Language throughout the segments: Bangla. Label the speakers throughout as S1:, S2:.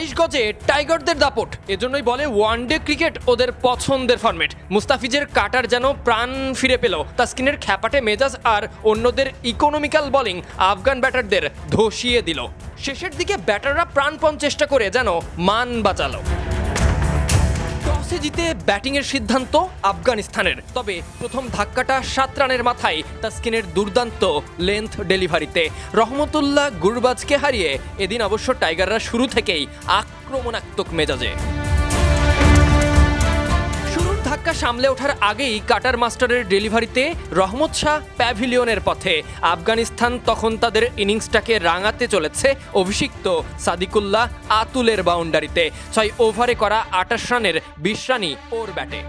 S1: বাইশ গজে টাইগারদের দাপট। এজন্যই বলে ওয়ান ডে ক্রিকেট ওদের পছন্দের ফরম্যাট। মুস্তাফিজের কাটার যেন প্রাণ ফিরে পেল, তাস্কিনের খ্যাপাটে মেজাজ আর অন্যদের ইকোনমিক্যাল বোলিং আফগান ব্যাটারদের ধসিয়ে দিল। শেষের দিকে ব্যাটাররা প্রাণপণ চেষ্টা করে যেন মান বাঁচালো। টসে জিতে ব্যাটিংয়ের সিদ্ধান্ত আফগানিস্তানের। তবে প্রথম ধাক্কাটা সাত রানের মাথায়, তাস্কিনের দুর্দান্ত লেন্থ ডেলিভারিতে। রহমতুল্লাহ গুরবাজকে হারিয়ে, এদিন অবশ্য টাইগাররা শুরু থেকেই আক্রমণাত্মক মেজাজে। ধাক্কা সামলে ওঠার আগেই কাটার মাস্টারের ডেলিভারিতে রহমত শাহ প্যাভিলিয়নের পথে। আফগানিস্তান তখন তাদের ইনিংসটাকে রাঙাতে চলেছে অভিষিক্ত সাদিকুল্লাহ আতুলের বাউন্ডারিতে। ছয় ওভারে করা আটাশ রানের বিশ রানই ওর ব্যাটে।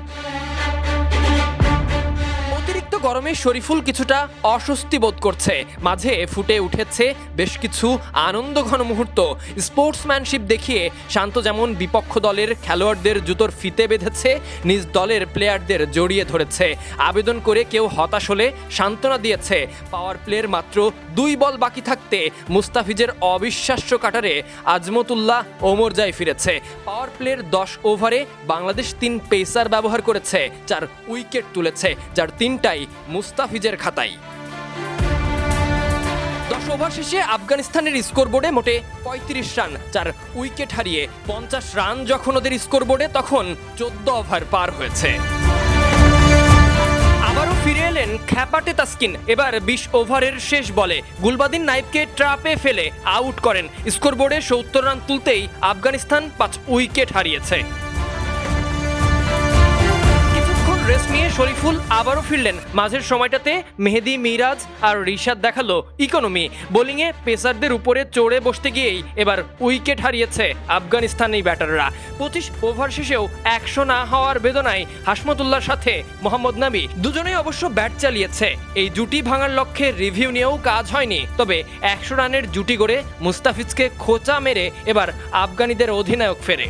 S1: গরমে শরীফুল কিছুটা অস্বস্তি বোধ করছে। মাঝে ফুটে উঠেছে বেশ কিছু আনন্দঘন মুহূর্ত। স্পোর্টসম্যানশিপ দেখিয়ে শান্ত যেমন বিপক্ষ দলের খেলোয়াড়দের জুতোর ফিতে বেঁধেছে, নিজ দলের প্লেয়ারদের জড়িয়ে ধরেছে। আবেদন করে কেউ হতাশ হলে সান্ত্বনা দিয়েছে। পাওয়ার প্লের মাত্র দুই বল বাকি থাকতে মুস্তাফিজের অবিশ্বাস্য কাটারে আজমতুল্লাহ ওমরজাই ফিরেছে। পাওয়ার প্লের দশ ওভারে বাংলাদেশ তিন পেসার ব্যবহার করেছে, চার উইকেট তুলেছে, যার তিনটাই মুস্তাফিজের খাতায়। দশ ওভার শেষে আফগানিস্তানের স্কোরবোর্ডে মোটে পঁয়ত্রিশ রান, চার উইকেট হারিয়ে পঞ্চাশ রান যখন ওদের স্কোরবোর্ডে, তখন চোদ্দ ওভার পার হয়েছে। আবারও ফিরে এলেন খ্যাপাটে তাস্কিন। এবার বিশ ওভারের শেষ বলে গুলবাদিন নাইবকে ট্রাপে ফেলে আউট করেন। স্কোরবোর্ডে সত্তর রান তুলতেই আফগানিস্তান পাঁচ উইকেট হারিয়েছে। রেস্ট নিয়ে শরীফুল আবারও ফিরলেন। মাঝের সময়টাতে মেহেদি, মিরাজ আর রিশাদ দেখাল ইকোনমি। বোলিংয়ে পেসারদের উপরে চড়ে বসতে গিয়েই এবার উইকেট হারিয়েছে আফগানিস্তানি ব্যাটাররা। পঁচিশ ওভার শেষেও একশো না হওয়ার বেদনায় হাসমতুল্লাহর সাথে মোহাম্মদ নাবি দুজনেই অবশ্য ব্যাট চালিয়েছে। এই জুটি ভাঙার লক্ষ্যে রিভিউ নিয়েও কাজ হয়নি। তবে একশো রানের জুটি গড়ে মুস্তাফিজকে খোঁচা মেরে এবার আফগানিদের অধিনায়ক ফেরে।